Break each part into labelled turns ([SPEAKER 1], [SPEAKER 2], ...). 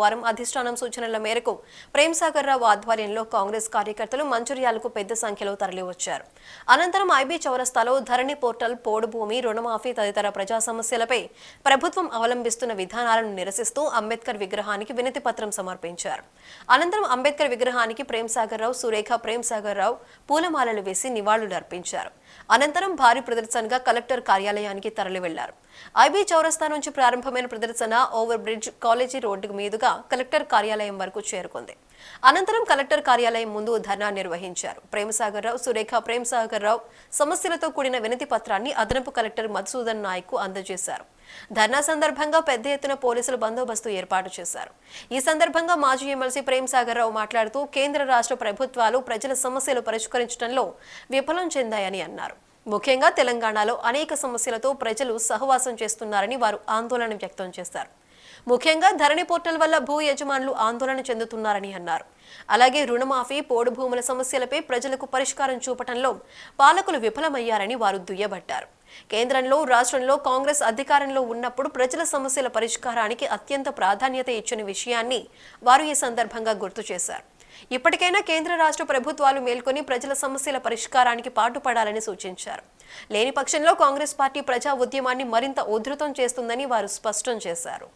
[SPEAKER 1] సోమవారం అధిష్టానం సూచనల మేరకు ప్రేమ్సాగర్ రావు ఆధ్వర్యంలో కాంగ్రెస్ కార్యకర్తలు మంచిర్యాలకు పెద్ద సంఖ్యలో తరలివచ్చారు. అనంతరం ఐబీ చౌరస్తాలో ధరణి పోర్టల్ పోడు భూమి రుణమాఫీ తదితర ప్రజా సమస్యలపై ప్రభుత్వం అవలంబిస్తున్న విధానాలను నిరసిస్తూ అంబేద్కర్ విగ్రహానికి వినతి పత్రం సమర్పించారు. అనంతరం అంబేద్కర్ విగ్రహానికి ప్రేమ్సాగర్ రావు సురేఖ ప్రేమ్సాగర్ రావు పూలమాలలు వేసి నివాళులు అర్పించారు అనంతరం భారీ ప్రదర్శనగా కలెక్టర్ కార్యాలయానికి తరలి వెళ్ళారు ఐబీ చౌరస్తా నుంచి ప్రారంభమైన ప్రదర్శన ఓవర్ బ్రిడ్జ్ కాలేజీ రోడ్డు మీదుగా కలెక్టర్ కార్యాలయం వరకు చేరుకుంది. అనంతరం కలెక్టర్ కార్యాలయం ముందు ధర్నా నిర్వహించారు. ప్రేమసాగర్ రావు సురేఖ ప్రేమసాగర్ రావు సమస్యలతో కూడిన వినతి పత్రాన్ని అదనపు కలెక్టర్ మధుసూదన్ నాయక్ అందజేశారు. ధర్నా సందర్భంగా పెద్ద ఎత్తున పోలీసులు బందోబస్తు ఏర్పాటు చేశారు. ఈ సందర్భంగా మాజీ ఎమ్మెల్సీ ప్రేమసాగర్ రావు మాట్లాడుతూ కేంద్ర రాష్ట్ర ప్రభుత్వాలు ప్రజల సమస్యలు పరిష్కరించడంలో విఫలం చెందాయని అన్నారు. ముఖ్యంగా తెలంగాణలో అనేక సమస్యలతో ప్రజలు సహవాసం చేస్తున్నారని వారు ఆందోళన వ్యక్తం చేశారు. ముఖ్యంగా ధరణి పోర్టల్ వల్ల భూ యజమానులు ఆందోళన చెందుతున్నారని అన్నారు. అలాగే రుణమాఫీ పోడు భూముల సమస్యలపై ప్రజలకు పరిష్కారం చూపటంలో పాలకులు విఫలమయ్యారని వారు దుయ్యబట్టారు. కేంద్రంలో రాష్ట్రంలో కాంగ్రెస్ అధికారంలో ఉన్నప్పుడు ప్రజల సమస్యల పరిష్కారానికి అత్యంత ప్రాధాన్యత ఇచ్చిన విషయాన్ని వారు ఈ సందర్భంగా గుర్తు చేశారు. ఇప్పటికైనా కేంద్ర రాష్ట్ర ప్రభుత్వాలు మేల్కొని ప్రజల సమస్యల పరిష్కారానికి పాటుపడాలని సూచించారు. లేని పక్షంలో కాంగ్రెస్ పార్టీ ప్రజా ఉద్యమాన్ని మరింత ఉధృతం చేస్తుందని వారు స్పష్టం చేశారు.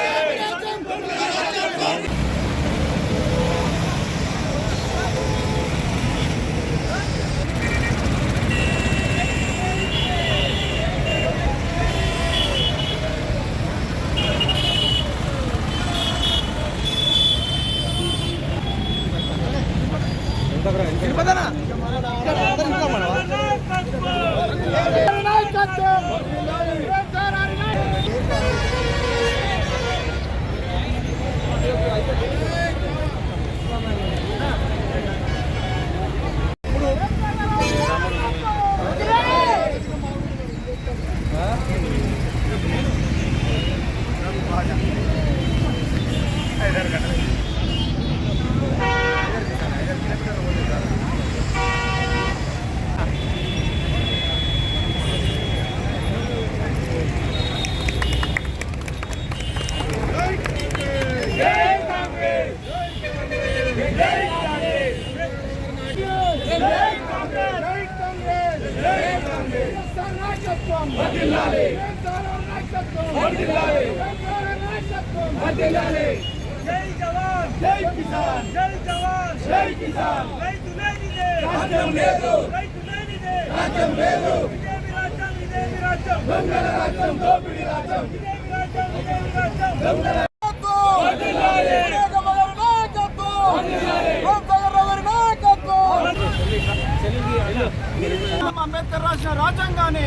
[SPEAKER 1] Thank you.
[SPEAKER 2] జై జవాన్ జై కిసాన్ జై జవాన్ జై కిసాన్ రైతు లేనిదే రాజ్యం లేదు రైతు లేనిదే రాజ్యం లేదు ఇదేమి రాజ్యం ఇదేమి రాజ్యం దొంగల రాజ్యం దోపిడి రాజ్యం ఇదేమి రాజ్యం ఇదేమి రాజ్యం దొంగల
[SPEAKER 3] అంబేద్కర్ రాసిన రాజ్యాంగాన్ని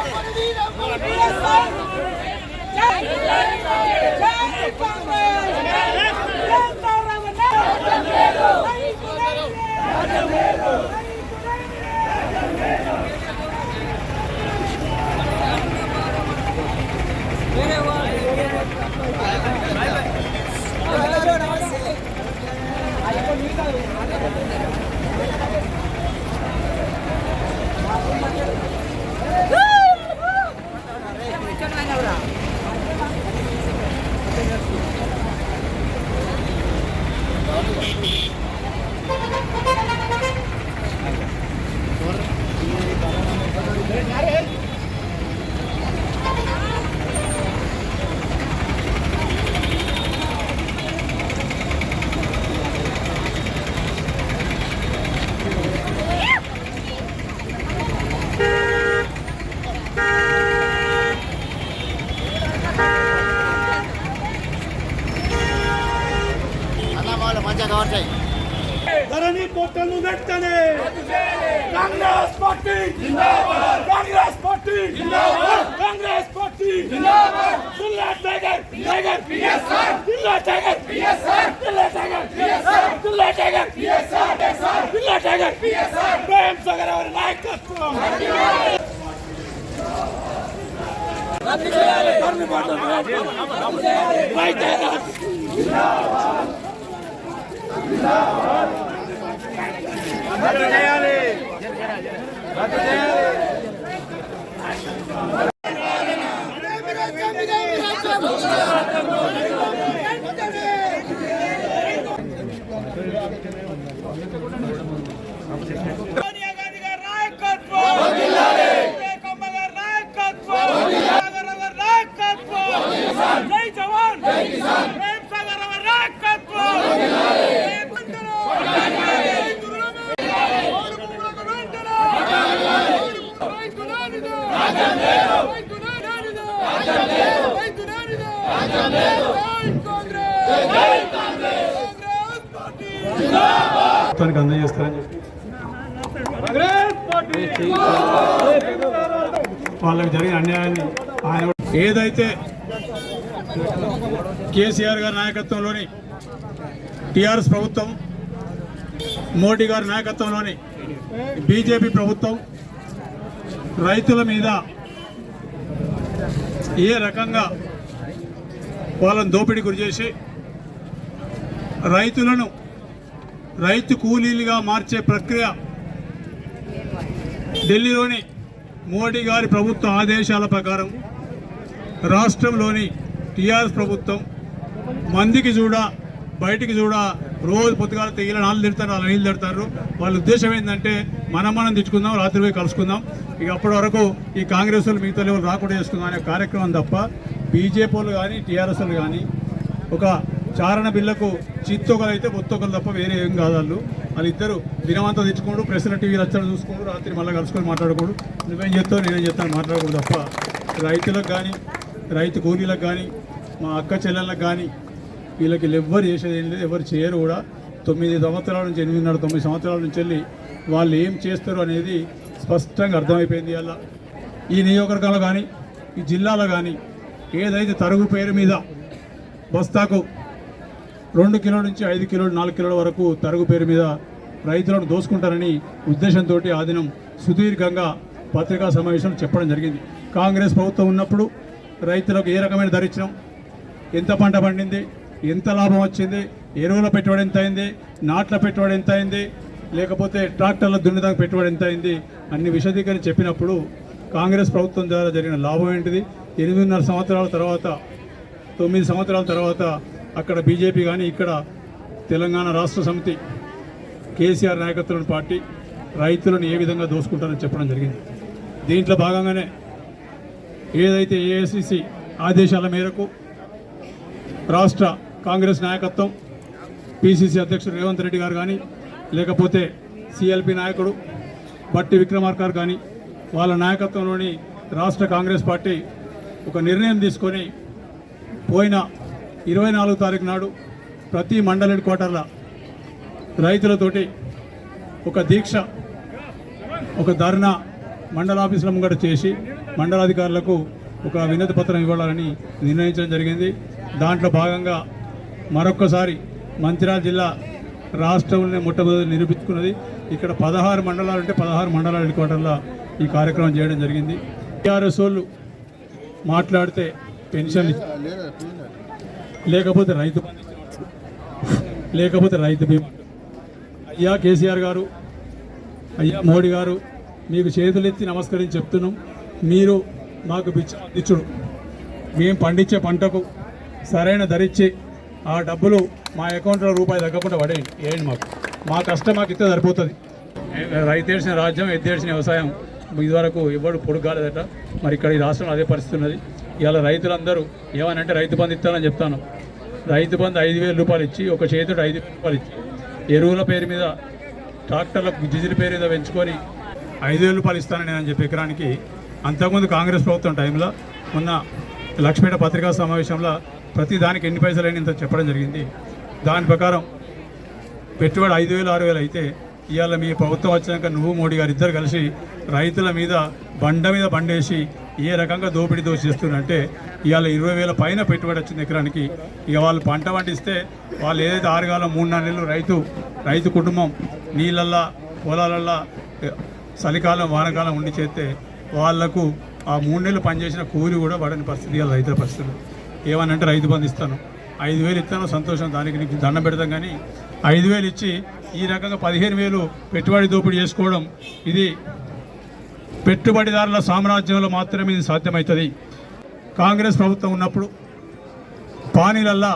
[SPEAKER 3] లేనిదే రైతు లేనిదే జై జవాన్ జై జవాన్ రాజ్యం లేదు ధరణి పోర్టల్ వెంటనే Congress party Congress party Congress party సుల్లాట tiger జిల్లా టైగర్ జిల్లా టైగర్ జిల్లా టైగర్ జిల్లా టైగర్ ప్రేమ్ సాగర్ అవరి నాయకత్వం రైతే
[SPEAKER 2] సోనియా గాంధీ గారి నాయకత్వం వివేకమ్మ గారి నాయకత్వం సాగర్ గారి నాయకత్వం జై జవాన్ ప్రేమ్ సాగర్ గారి నాయకత్వం జై గుంటూరు. జై గురునాథ్. ఓడి భూములకు వెంటనే. రైతు నానిదే. రైతు నానిదే. రైతు నానిదే. జై కాంగ్రెస్. కాంగ్రెస్ పార్టీ
[SPEAKER 4] మొత్తానికి అందజేస్తారని చెప్పి వాళ్ళకి జరిగిన అన్యాయాన్ని ఆయన ఏదైతే కేసీఆర్ గారి నాయకత్వంలోని టిఆర్ఎస్ ప్రభుత్వం మోడీ గారి నాయకత్వంలోని బీజేపీ ప్రభుత్వం రైతుల మీద ఏ రకంగా వాళ్ళని దోపిడీ గురి చేసి రైతులను రైతు కూలీలుగా మార్చే ప్రక్రియ ఢిల్లీలోని మోడీ గారి ప్రభుత్వ ఆదేశాల ప్రకారం రాష్ట్రంలోని టీఆర్ఎస్ ప్రభుత్వం మందికి చూడ బయటికి చూడ రోజు పొద్దుగాల తెగిల నాళ్ళు తిడతారు వాళ్ళు నీళ్ళు తిడతారు. వాళ్ళ ఉద్దేశం ఏంటంటే మనం మనం తెచ్చుకుందాం రాత్రి పోయి కలుసుకుందాం. ఇక అప్పటి వరకు ఈ కాంగ్రెస్ వాళ్ళు మిగతా వాళ్ళు రాకుండా చేసుకుందాం అనే కార్యక్రమం తప్ప బీజేపీ వాళ్ళు కానీ టీఆర్ఎస్ వాళ్ళు కానీ ఒక చారణ బిల్లకు చిత్తొకలు అయితే బొత్తొకలు తప్ప వేరే ఏం కాదు వాళ్ళు. వాళ్ళిద్దరు దినమంతా తెచ్చుకోండు ప్రెస్ల టీవీ రచ్చలు చూసుకోండు రాత్రి మళ్ళీ కలుసుకొని మాట్లాడకూడదు నువ్వేం చెప్తావు నేనేం చెప్తాను మాట్లాడకూడదు తప్ప రైతులకు కానీ రైతు కూలీలకు కానీ మా అక్క చెల్లెళ్ళకి కానీ వీళ్ళకి ఎవ్వరు చేసేది ఏం లేదు ఎవరు చేయరు కూడా. తొమ్మిది సంవత్సరాల నుంచి ఎనిమిదిన్నర తొమ్మిది సంవత్సరాల నుంచి వెళ్ళి వాళ్ళు ఏం చేస్తారు అనేది స్పష్టంగా అర్థమైపోయింది అలా. ఈ నియోజకవర్గంలో కానీ ఈ జిల్లాలో కానీ ఏదైతే తరుగు పేరు మీద బస్తాకు రెండు కిలోల నుంచి ఐదు కిలోలు నాలుగు కిలోల వరకు తరుగు పేరు మీద రైతులను దోసుకుంటారని ఉద్దేశంతో ఆ దినం సుదీర్ఘంగా పత్రికా సమావేశం చెప్పడం జరిగింది. కాంగ్రెస్ ప్రభుత్వం ఉన్నప్పుడు రైతులకు ఏ రకమైన ధర ఇచ్చినాం? ఎంత పంట పండింది? ఎంత లాభం వచ్చింది? ఎరువుల పెట్టుబడి ఎంత అయింది? నాట్ల పెట్టుబడి ఎంత అయింది? లేకపోతే ట్రాక్టర్ల దున్నిదానికి పెట్టుబడి ఎంత అయింది? అన్ని విషదీకరణ చెప్పినప్పుడు కాంగ్రెస్ ప్రభుత్వం ద్వారా జరిగిన లాభం ఏంటిది? ఎనిమిదిన్నర సంవత్సరాల తర్వాత తొమ్మిది సంవత్సరాల తర్వాత అక్కడ బీజేపీ కానీ ఇక్కడ తెలంగాణ రాష్ట్ర సమితి కేసీఆర్ నాయకత్వంలోని పార్టీ రైతులను ఏ విధంగా దోసుకుంటారని చెప్పడం జరిగింది. దీంట్లో భాగంగానే ఏదైతే ఏఐసిసి ఆదేశాల మేరకు రాష్ట్ర కాంగ్రెస్ నాయకత్వం పిసిసి అధ్యక్షుడు రేవంత్ రెడ్డి గారు కానీ లేకపోతే సిఎల్పి నాయకుడు బట్టి విక్రమార్కర్ గారు కానీ వాళ్ళ నాయకత్వంలోని రాష్ట్ర కాంగ్రెస్ పార్టీ ఒక నిర్ణయం తీసుకొని పోయిన ఇరవై నాలుగు తారీఖు నాడు ప్రతి మండల హెడ్ క్వార్టర్ల రైతులతోటి ఒక దీక్ష ఒక ధర్నా మండల ఆఫీసుల ముంగట చేసి మండలాధికారులకు ఒక వినతి పత్రం ఇవ్వాలని నిర్ణయించడం జరిగింది దాంట్లో భాగంగా మరొక్కసారి మంచిర్యాల జిల్లా రాష్ట్రంలోనే మొట్టమొదటి నిరూపించుకున్నది ఇక్కడ పదహారు మండలాలు అంటే పదహారు మండలాల హెడ్ క్వార్టర్ల ఈ కార్యక్రమం చేయడం జరిగింది టీఆర్ఎస్ వాళ్ళు మాట్లాడితే పెన్షన్ లేకపోతే రైతు. లేకపోతే రైతు బీమా అయ్యా కేసీఆర్ గారు అయ్యా మోడీ గారు మీకు చేతులెత్తి నమస్కరించి చెప్తున్నాం. మీరు మాకు పిచ్చి అందించుడు. మేము పండించే పంటకు సరైన ధరిచ్చి ఆ డబ్బులు మా అకౌంట్లో రూపాయి తగ్గకుండా పడేయండి. వేయండి మాకు. మా కష్టం మాకు ఇస్తే సరిపోతుంది. రైతు రాజ్యం ఎద్దేడ్చిన వ్యవసాయం ఇదివరకు ఇవ్వడు పొడుగు కాలేదట. మరి ఇక్కడ ఈ రాష్ట్రంలో అదే పరిస్థితి ఉన్నది. ఇవాళ రైతులందరూ ఏమనంటే రైతు బంధు ఇస్తానని చెప్తాను. రైతు బంధు ఐదు వేల రూపాయలు ఇచ్చి ఒక చేతుడు ఐదు వేల రూపాయలు ఇచ్చి ఎరువుల పేరు మీద ట్రాక్టర్లకు డీజిల్ పేరు మీద పెంచుకొని ఐదు వేలు రూపాయలు నేను చెప్పి ఎకరానికి అంతకుముందు కాంగ్రెస్ ప్రభుత్వం టైంలో మొన్న లక్ష్మీడ పత్రికా సమావేశంలో ప్రతి దానికి ఎన్ని పైసలు అయినా ఇంత చెప్పడం జరిగింది. దాని ప్రకారం పెట్టుబడి ఐదు వేలు ఆరు వేలు అయితే ఇవాళ మీ ప్రభుత్వం వచ్చినాక నువ్వు మోడీ గారు ఇద్దరు కలిసి రైతుల మీద బండ మీద బండేసి ఏ రకంగా దోపిడీ దోషిస్తున్నారంటే ఇవాళ ఇరవై వేల పైన పెట్టుబడి వచ్చింది ఎకరానికి ఇక వాళ్ళు పంట పండిస్తే వాళ్ళు ఏదైతే ఆరుగాలం మూడు నాలుగు నెలలు రైతు రైతు కుటుంబం నీళ్ళల్లా పొలాలల్లా చలికాలం వానకాలం ఉండి చేస్తే వాళ్ళకు ఆ మూడు నెలలు పనిచేసిన కూలి కూడా పడని పరిస్థితి ఇవాళ రైతుల పరిస్థితులు. ఏమనంటే రైతు బంధు ఇస్తాను. ఐదు వేలు ఇస్తాను సంతోషం దానికి నీకు దండం పెడతాం కానీ ఐదు వేలు ఇచ్చి ఈ రకంగా పదిహేను వేలు పెట్టుబడి దోపిడీ చేసుకోవడం ఇది పెట్టుబడిదారుల సామ్రాజ్యంలో మాత్రమే ఇది సాధ్యమవుతుంది. కాంగ్రెస్ ప్రభుత్వం ఉన్నప్పుడు పానీలల్లా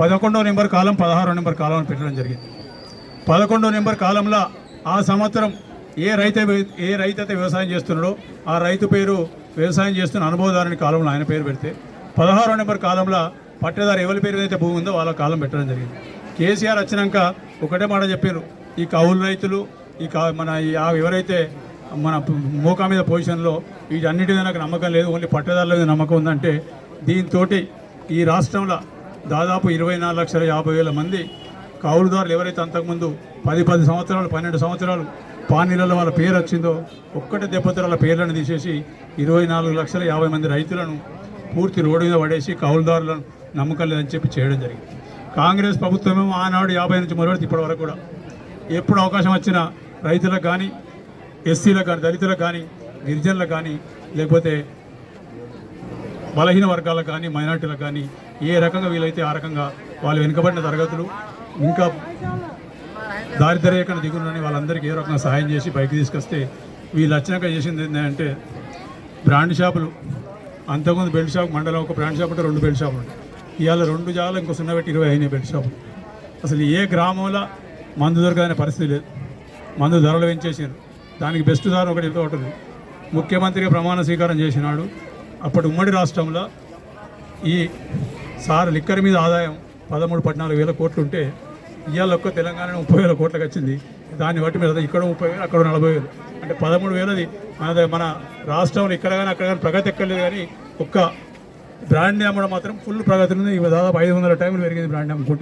[SPEAKER 4] పదకొండో నెంబర్ కాలం పదహారో నెంబర్ కాలం అని పెట్టడం జరిగింది. పదకొండో నెంబర్ కాలంలో ఆ సంవత్సరం ఏ రైతు ఏ రైతు అయితే వ్యవసాయం చేస్తున్నాడో ఆ రైతు పేరు వ్యవసాయం చేస్తున్న అనుభవదారుని కాలంలో ఆయన పేరు పెడితే పదహారో నెంబర్ కాలంలో పట్టేదారు ఎవరి పేరు అయితే భూమి ఉందో వాళ్ళ కాలం పెట్టడం జరిగింది. కేసీఆర్ వచ్చినాక ఒకటే మాట చెప్పారు ఈ కౌలు రైతులు ఈ మన ఈ ఎవరైతే మన మోకా మీద పొజిషన్లో వీటన్నిటి మీద నాకు నమ్మకం లేదు ఓన్లీ పట్టదారుల మీద నమ్మకం ఉందంటే దీంతో ఈ రాష్ట్రంలో దాదాపు ఇరవై నాలుగు లక్షల యాభై వేల మంది కౌలుదారులు ఎవరైతే అంతకుముందు పది పది సంవత్సరాలు పన్నెండు సంవత్సరాలు పానీలలో వాళ్ళ పేరు వచ్చిందో ఒక్కటే దెబ్బతరాల పేర్లను తీసేసి ఇరవై నాలుగు లక్షల యాభై మంది రైతులను పూర్తి రోడ్డు మీద పడేసి కౌలుదారులను నమ్మకం లేదని చెప్పి చేయడం జరిగింది. కాంగ్రెస్ ప్రభుత్వమేమో ఆనాడు యాభై నుంచి మొదలెడితే ఇప్పటి వరకు కూడా ఎప్పుడు అవకాశం వచ్చినా రైతులకు కానీ ఎస్సీలకు కానీ దళితులకు కానీ గిరిజనులకు కానీ లేకపోతే బలహీన వర్గాలకు కానీ మైనార్టీలకు కానీ ఏ రకంగా వీలైతే ఆ రకంగా వాళ్ళు వెనుకబడిన తరగతులు ఇంకా దారిద్ర్యరేఖను దిగులని వాళ్ళందరికీ ఏ రకంగా సహాయం చేసి పైకి తీసుకొస్తే వీళ్ళు వచ్చినాక చేసింది ఏంటంటే బ్రాండ్ షాపులు. అంతకుముందు బెల్ట్ షాప్ మండలం ఒక బ్రాండ్ షాప్ ఉంటే రెండు బెల్ట్ షాపులు ఉంటాయి. ఇవాళ రెండు జాగాలు ఇంకో సున్నా పెట్టి ఇరవై అయినాయి బెల్ట్ షాపులు. అసలు ఏ గ్రామంలో మందు దొరకదనే పరిస్థితి లేదు. మందు ధరలు పెంచేసారు దానికి బెస్ట్ దారి ఒకటి ఒకటి ముఖ్యమంత్రిగా ప్రమాణ స్వీకారం చేసినాడు. అప్పటి ఉమ్మడి రాష్ట్రంలో ఈ సార్ లిక్కర్ మీద ఆదాయం పదమూడు పద్నాలుగు వేల కోట్లు ఉంటే ఇవాళ ఒక్క తెలంగాణ ముప్పై వేల కోట్లకు వచ్చింది. దాన్ని బట్టి మీద ఇక్కడ ముప్పై వేలు అక్కడ నలభై వేలు. అంటే పదమూడు వేలది మన మన రాష్ట్రంలో ఇక్కడ కానీ అక్కడ కానీ ప్రగతి ఎక్కర్లేదు కానీ ఒక్క బ్రాండ్ అమ్మడం మాత్రం ఫుల్ ప్రగతి ఉంది దాదాపు ఐదు వందల టైంలు పెరిగింది బ్రాండ్ అమ్ముకుంటే